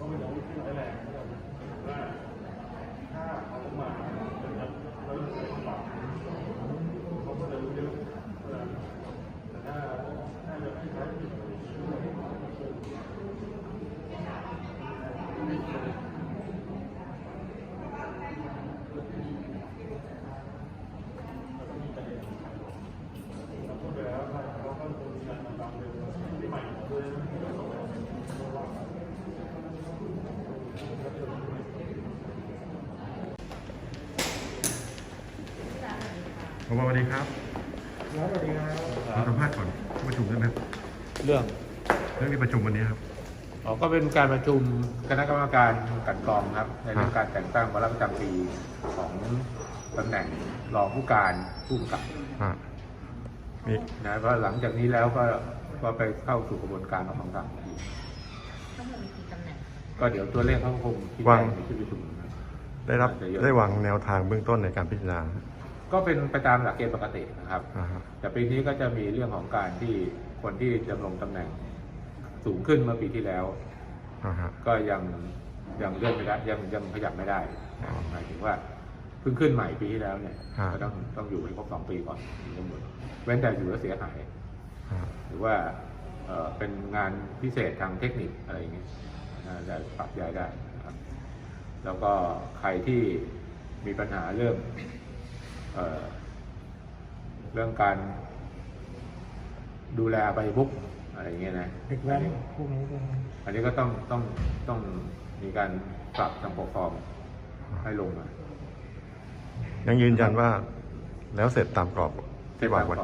ก็เป็นอาวุธที่ร้ายแรงที่ว่าถ้าเขามาเราจะเรใช้ความเขาก็จะรู้เยอะแต่ถ้าถ้าเจะไม่ใช้ ผมสวัสดีครับครับสวัสดีครับขอสัมภาษณ์ก่อนประชุมได้ไหมครับเรื่องเรื่องที่ประชุมวันนี้ครับอ๋อก็เป็นการประชุมคณะกรรมการกลันกรองครับ ในเรื่องครับการแต่งตั้งวาระประจำปีของตำแหน่งรองผู้การผู้กำกับอ่ามีนะเพราะหลังจากนี้แล้วก็ก็ไปเข้าสู่กระบวนการของคำสั่งอีกทั้งหมดมีกี่ตำแหน่งก็เดี๋ยวตัวเลขเขาคงชี้แจงในที่ประชุมนะได้รับได้วางแนวทางเบื้องต้นในการพิจารณา ก็เป็นไปตามหลักเกณฑ์ปกตินะครับ อ่าฮะแต่ปีนี้ก็จะมีเรื่องของการที่คนที่ดำรงตำแหน่งสูงขึ้นเมื่อปีที่แล้ว อ่าฮะ ก็ยังยังเลื่อนไม่ได้ยังยังขยับไม่ได้อ๋อหมายถึงว่าเพิ่งขึ้นใหม่ปีที่แล้วเนี่ยฮะ ก็ต้องต้องอยู่ให้ครบสองปีก่อนถึงจะหมดเว้นแต่อยู่แล้วเสียหาย อ่าหรือว่าเอ่อเป็นงานพิเศษทางเทคนิคอะไรอย่างเงี้ยอ่าได้ปรับย้ายได้นะครับแล้วก็ใครที่มีปัญหาเรื่อง เอ่อเรื่องการดูแลใบบุ๊กอะไรอย่างเงี้ยนะเด็กแว้นพวกนี้ด้วยนะอันนี้ก็ต้องต้องต้องมีการปรับทางปกครองให้ลงมายังยืนยันว่าแล้วเสร็จตามกรอบที่วางไว้